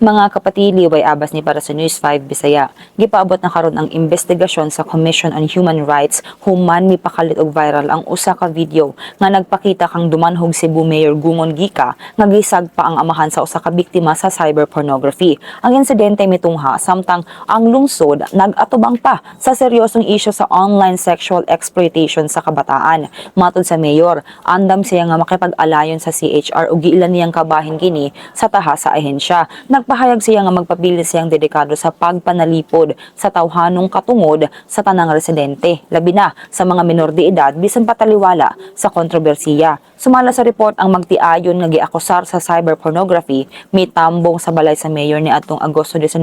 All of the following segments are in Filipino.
Mga kapatili, way abas ni para sa News 5 Bisaya. Gipaabot na karon ang investigasyon sa Commission on Human Rights human mi pakalit og viral ang usa ka video nga nagpakita kang dumanhog Cebu Mayor Gungon Gika nga gisag pa ang amahan sa usa ka biktima sa cyber pornography. Ang insidente mitungha samtang ang lungsod nag-atubang pa sa seryosong isyu sa online sexual exploitation sa kabataan. Matod sa mayor, andam siya nga makipag-alayon sa CHR ug giilan niyang kabahin kini sa taha sa ahensya. Nagpahayag siya nga magpabilis siyang dedikado sa pagpanalipod sa tawhanong katungod sa tanang residente, labi na sa mga minor de edad bisan pataliwala sa kontrobersiya. Sumala sa report ang magtiayon nga giakusar sa cyber pornography mitambong sa balay sa mayor ni atong Agosto 19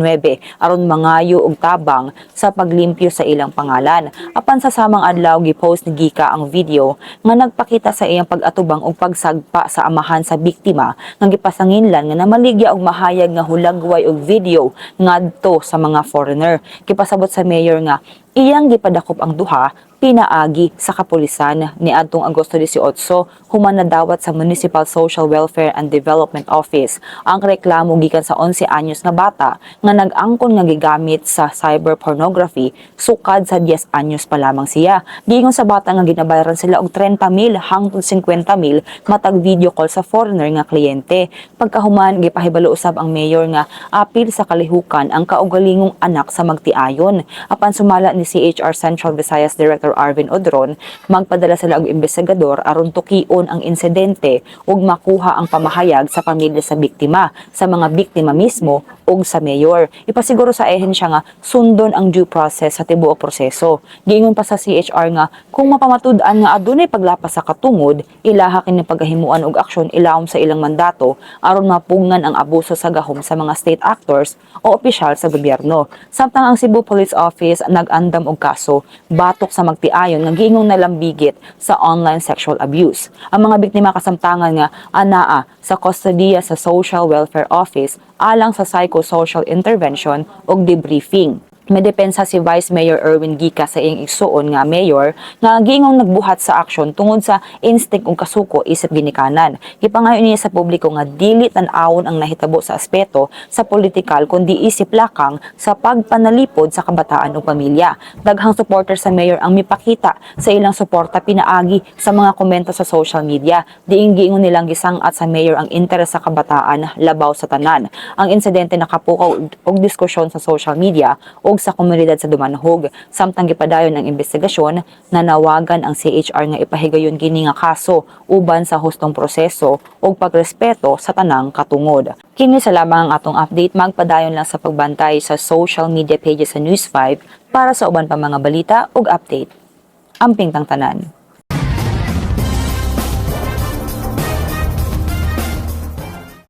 aron mangayo og tabang sa paglimpyo sa ilang pangalan. Apan sa samang adlaw gipost ni Gika ang video nga nagpakita sa iyang pag-atubang og pagsagpa sa amahan sa biktima nga gipasanginlan nga namaligya og mahayag nga hulagway og video ngadto sa mga foreigner. Kipasabot sa mayor nga iyang gipadakop ang duha pinaagi sa kapulisan. Ni adtong Agosto 18 human nadawat sa Municipal Social Welfare and Development Office. Ang reklamo gikan sa 11 anyos nga bata nga nag-angkon nga gigamit sa cyber pornography sukad sa 10 anyos pa lamang siya. Giingon sa bata nga ginabayaran sila og 30,000 hangtod 50,000 matag video call sa foreigner nga kliyente. Pagkahuman gipahibalo usab ang mayor nga apil sa kalihukan ang kaugalingong anak sa magtiayon. Apan sumala ni CHR Central Visayas Director Arvin Odron magpadala sila og investigador aron tukion ang insidente ug makuha ang pamahayag sa pamilya sa biktima sa mga biktima mismo ug sa mayor. Ipasiguro sa ehensya nga sundon ang due process sa tibuok proseso. Giingon pa sa CHR nga kung mapamatud-an nga adunay paglapas sa katungod ilaha kini pagahimuan og aksyon ilawom sa ilang mandato aron mapungnan ang abuso sa gahom sa mga state actors o opisyal sa gobyerno. Samtang ang Cebu Police Office nag-andam og kaso batok sa magtiayon nga giingong nalambigit sa online sexual abuse. Ang mga biktima kasamtangan nga anaa sa kustodiya sa Social Welfare Office alang sa psychosocial intervention ug debriefing may si Vice Mayor Erwin Gika sa iyang igsuon nga mayor nga giingong nagbuhat sa aksyon tungod sa instinct ug kasuko isip ginikanan. Gipangayo niya sa publiko nga dili tan-awon ang nahitabo sa aspeto sa politikal kundi isip lakang sa pagpanalipod sa kabataan ug pamilya. Daghang supporter sa mayor ang mipakita sa ilang suporta pinaagi sa mga komento sa social media. Diing giingon nilang gisangat sa mayor ang interes sa kabataan labaw sa tanan. Ang insidente nakapukaw og diskusyon sa social media ug sa komunidad sa Dumanhog. Samtang gipadayon ang investigasyon, nanawagan ang CHR nga ipahigayon kini nga kaso uban sa hustong proseso ug pagrespeto sa tanang katungod. Kini sa lamang ang atong update magpadayon lang sa pagbantay sa social media pages sa News 5 para sa uban pa mga balita ug update. Amping tang tanan.